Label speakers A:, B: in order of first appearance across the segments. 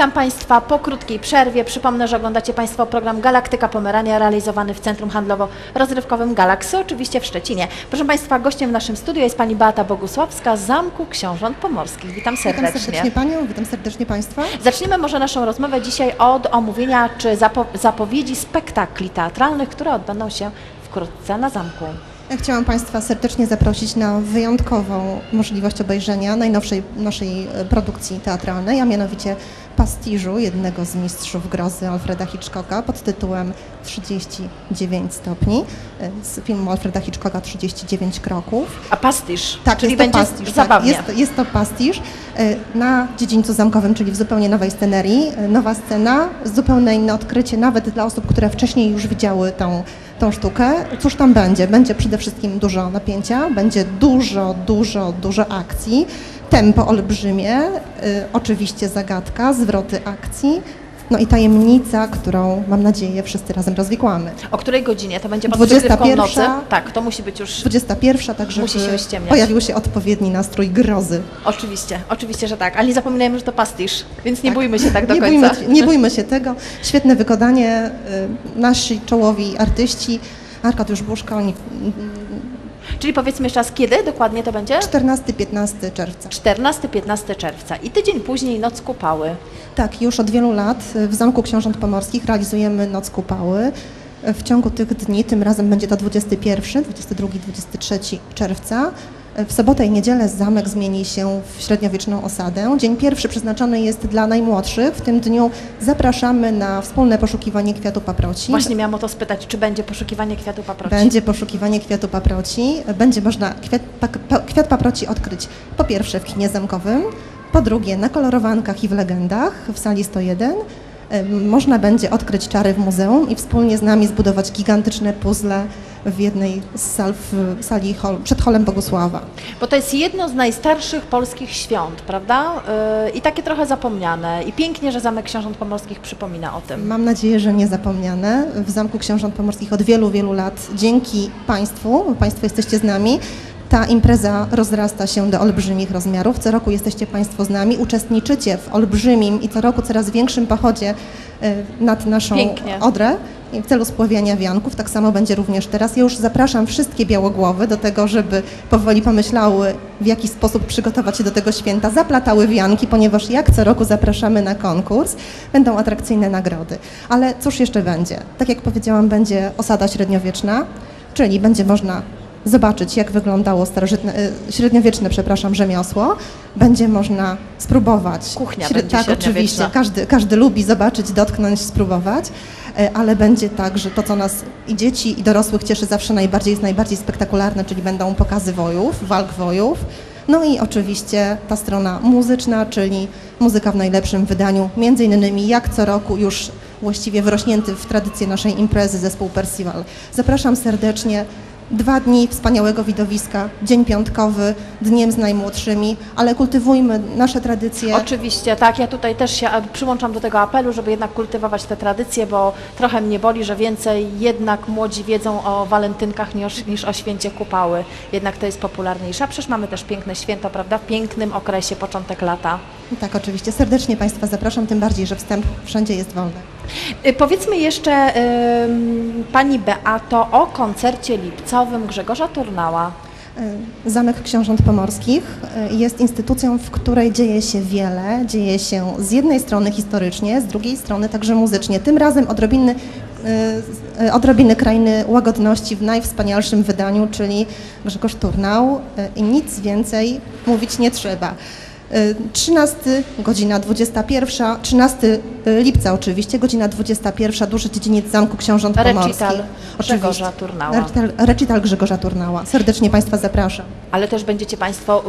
A: Witam Państwa po krótkiej przerwie. Przypomnę, że oglądacie Państwo program Galaktyka Pomerania realizowany w Centrum Handlowo-Rozrywkowym Galaxy, oczywiście w Szczecinie. Proszę Państwa, gościem w naszym studiu jest Pani Beata Bogusławska z Zamku Książąt Pomorskich. Witam
B: Witam
A: serdecznie.
B: serdecznie Panią, witam serdecznie Państwa.
A: Zaczniemy może naszą rozmowę dzisiaj od omówienia czy zapo- zapowiedzi spektakli teatralnych, które odbędą się wkrótce na zamku.
B: Ja chciałam Państwa serdecznie zaprosić na wyjątkową możliwość obejrzenia najnowszej naszej e, produkcji teatralnej, a mianowicie pastiżu jednego z mistrzów grozy Alfreda Hitchcocka pod tytułem 39 stopni z filmu Alfreda Hitchcocka 39 kroków.
A: A pastisz,
B: Tak,
A: czyli
B: jest to pastiż. Tak,
A: zabawnie.
B: jest, jest to pastiż e, na dziedzińcu zamkowym, czyli w zupełnie nowej scenerii. E, Nowa scena, zupełnie inne odkrycie, nawet dla osób, które wcześniej już widziały tą, tą sztukę. Cóż tam będzie? Będzie przede wszystkim dużo napięcia, będzie dużo, dużo, dużo akcji, tempo olbrzymie, y, oczywiście zagadka, zwroty akcji, no i tajemnica, którą mam nadzieję wszyscy razem rozwikłamy.
A: O której godzinie? To będzie pod
B: 21.
A: przykrywką nocy? Tak, to musi być już
B: 21, tak żeby
A: Musi się ściemniać.
B: pojawił się odpowiedni nastrój grozy.
A: Oczywiście, oczywiście, że tak, ale nie zapominajmy, że to pastisz, więc nie
B: Tak.
A: bójmy się tak do
B: nie
A: końca.
B: Bójmy, nie bójmy się tego. Świetne wykonanie. y, Nasi czołowi artyści, Arkadiusz Buszka, oni
A: Czyli powiedzmy jeszcze raz, kiedy dokładnie to będzie?
B: 14-15 czerwca.
A: 14-15 czerwca i tydzień później Noc Kupały.
B: Tak, już od wielu lat w Zamku Książąt Pomorskich realizujemy Noc Kupały. W ciągu tych dni, tym razem będzie to 21, 22, 23 czerwca. W sobotę i niedzielę zamek zmieni się w średniowieczną osadę. Dzień pierwszy przeznaczony jest dla najmłodszych. W tym dniu zapraszamy na wspólne poszukiwanie kwiatu paproci.
A: Właśnie miałam o to spytać, czy będzie poszukiwanie kwiatu paproci.
B: Będzie poszukiwanie kwiatu paproci. Będzie można kwiat, pa, kwiat paproci odkryć po pierwsze w kinie zamkowym, po drugie na kolorowankach i w legendach w sali 101. Em, Można będzie odkryć czary w muzeum i wspólnie z nami zbudować gigantyczne puzzle w jednej z sal w sali hol, przed holem Bogusława.
A: Bo to jest jedno z najstarszych polskich świąt, prawda? Yy, I takie trochę zapomniane. I pięknie, że Zamek Książąt Pomorskich przypomina o tym.
B: Mam nadzieję, że niezapomniane. W Zamku Książąt Pomorskich od wielu, wielu lat dzięki Państwu, bo Państwo jesteście z nami, ta impreza rozrasta się do olbrzymich rozmiarów. Co roku jesteście Państwo z nami, uczestniczycie w olbrzymim i co roku coraz większym pochodzie e, nad naszą
A: Pięknie.
B: Odrę w celu spławiania wianków. Tak samo będzie również teraz. Ja już zapraszam wszystkie białogłowy do tego, żeby powoli pomyślały, w jaki sposób przygotować się do tego święta. Zaplatały wianki, ponieważ jak co roku zapraszamy na konkurs. Będą atrakcyjne nagrody. Ale cóż jeszcze będzie? Tak jak powiedziałam, będzie osada średniowieczna, czyli będzie można zobaczyć, jak wyglądało starożytne, e, średniowieczne, przepraszam, rzemiosło. Będzie można spróbować.
A: Kuchnia
B: Śre-
A: będzie
B: Tak, oczywiście. Każdy, każdy lubi zobaczyć, dotknąć, spróbować, e, ale będzie tak, że to, co nas i dzieci, i dorosłych cieszy zawsze najbardziej, jest najbardziej spektakularne, czyli będą pokazy wojów, walk wojów. No i oczywiście ta strona muzyczna, czyli muzyka w najlepszym wydaniu, między innymi jak co roku już właściwie wyrośnięty w tradycję naszej imprezy zespół Percival. Zapraszam serdecznie. Dwa dni wspaniałego widowiska, dzień piątkowy, dniem z najmłodszymi, ale kultywujmy nasze tradycje.
A: Oczywiście, tak. Ja tutaj też się przyłączam do tego apelu, żeby jednak kultywować te tradycje, bo trochę mnie boli, że więcej jednak młodzi wiedzą o walentynkach niż, niż o święcie kupały. Jednak to jest popularniejsze. A przecież mamy też piękne święta, prawda? W pięknym okresie, początek lata.
B: Tak, oczywiście. Serdecznie Państwa zapraszam, tym bardziej, że wstęp wszędzie jest wolny.
A: Y, Powiedzmy jeszcze Pani Beato o koncercie lipcowym Grzegorza Turnała.
B: Y, Zamek Książąt Pomorskich y, jest instytucją, w której dzieje się wiele. Dzieje się z jednej strony historycznie, z drugiej strony także muzycznie. Tym razem odrobiny, odrobiny krainy łagodności w najwspanialszym wydaniu, czyli Grzegorz Turnał i nic więcej mówić nie trzeba. Y, 13, godzina 21, 13 lipca oczywiście, godzina 21, duży dziedziniec Zamku Książąt Pomorskich.
A: Recital Grzegorza Turnała.
B: Recital, recital Grzegorza Turnała. Serdecznie Państwa zapraszam.
A: Ale też będziecie Państwo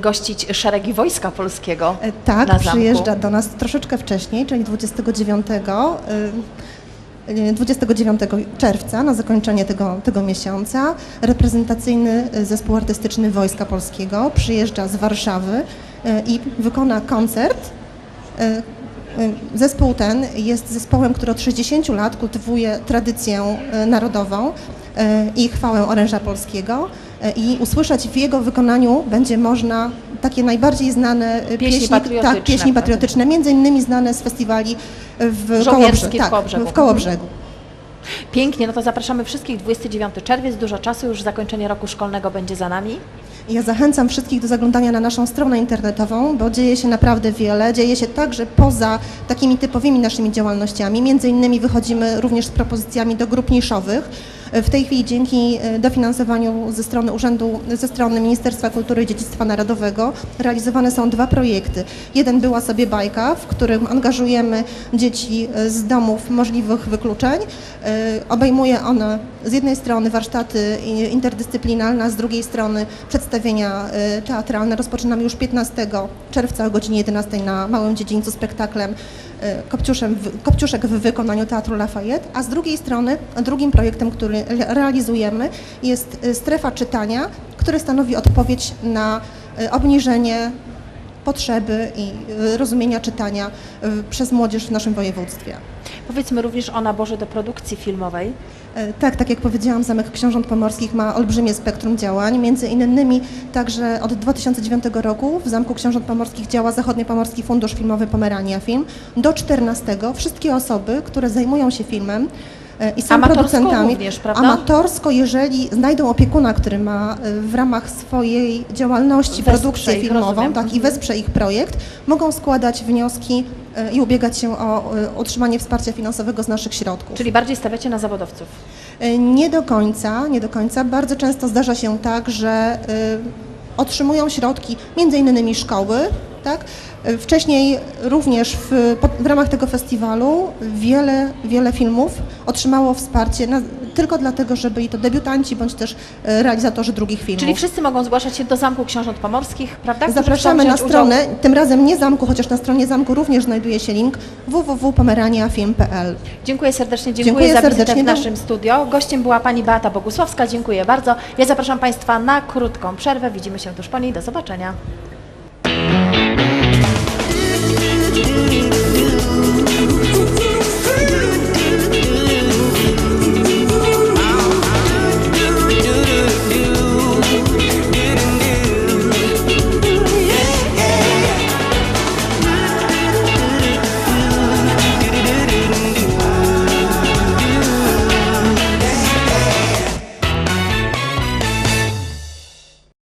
A: gościć szeregi Wojska Polskiego
B: E, Tak, przyjeżdża do nas troszeczkę wcześniej, czyli 29, y, y, 29 czerwca na zakończenie tego, tego miesiąca. Reprezentacyjny y, zespół artystyczny Wojska Polskiego przyjeżdża z Warszawy y, i wykona koncert. Y, Zespół ten jest zespołem, który od 60 lat kultywuje tradycję narodową i chwałę oręża polskiego. I usłyszeć w jego wykonaniu będzie można takie najbardziej znane e,
A: Pieśni
B: tak,
A: patriotyczne,
B: pieśni
A: prawda?
B: patriotyczne, między innymi znane z festiwali w
A: w
B: tak,
A: Kołobrzegu.
B: w Kołobrzegu.
A: Pięknie, no to zapraszamy wszystkich 29 czerwiec, dużo czasu, już zakończenie roku szkolnego będzie za nami.
B: Ja zachęcam wszystkich do zaglądania na naszą stronę internetową, bo dzieje się naprawdę wiele. Dzieje się także poza takimi typowymi naszymi działalnościami. Między innymi wychodzimy również z propozycjami do grup niszowych. W tej chwili dzięki e, dofinansowaniu ze strony Urzędu, ze strony Ministerstwa Kultury i Dziedzictwa Narodowego realizowane są dwa projekty. Jeden była sobie bajka, w którym angażujemy dzieci e, z domów możliwych wykluczeń. E, Obejmuje ona z jednej strony warsztaty interdyscyplinarne, a z drugiej strony przedstawienia teatralne. Rozpoczynamy już 15 czerwca o godzinie 11 na Małym Dziedzińcu spektaklem w- Kopciuszek w wykonaniu Teatru Lafayette, a z drugiej strony drugim projektem, który re- realizujemy jest e, strefa czytania, który stanowi odpowiedź na e, obniżenie potrzeby i e, rozumienia czytania e, przez młodzież w naszym województwie.
A: Powiedzmy również o naborze do produkcji filmowej.
B: E, Tak, tak jak powiedziałam, Zamek Książąt Pomorskich ma olbrzymie spektrum działań. Między innymi także od 2009 roku w Zamku Książąt Pomorskich działa Zachodniopomorski Fundusz Filmowy Pomerania Film. Do 14 wszystkie osoby, które zajmują się filmem i są
A: Amatorsko
B: producentami,
A: również, prawda?
B: amatorsko, jeżeli znajdą opiekuna, który ma e, w ramach swojej działalności
A: Wesprze
B: produkcję
A: ich,
B: filmową,
A: rozumiem.
B: tak, i
A: Mhm.
B: wesprze ich projekt, mogą składać wnioski e, i ubiegać się o e, otrzymanie wsparcia finansowego z naszych środków.
A: Czyli bardziej stawiacie na zawodowców.
B: E, Nie do końca, nie do końca. Bardzo często zdarza się tak, że otrzymują środki między innymi szkoły, tak? Wcześniej również w, w ramach tego festiwalu wiele, wiele filmów otrzymało wsparcie na, tylko dlatego, że byli to debiutanci bądź też e, realizatorzy drugich filmów.
A: Czyli wszyscy mogą zgłaszać się do Zamku Książąt Pomorskich, prawda? Którzy
B: Zapraszamy na
A: wziąć udział-
B: stronę, tym razem nie zamku, chociaż na stronie zamku również znajduje się link www.pomeraniafilm.pl.
A: Dziękuję serdecznie, dziękuję,
B: Dziękuję
A: za wizytę
B: serdecznie.
A: w naszym studio. Gościem była pani Beata Bogusławska, dziękuję bardzo. Ja zapraszam Państwa na krótką przerwę, widzimy się tuż po niej, do zobaczenia.
C: You.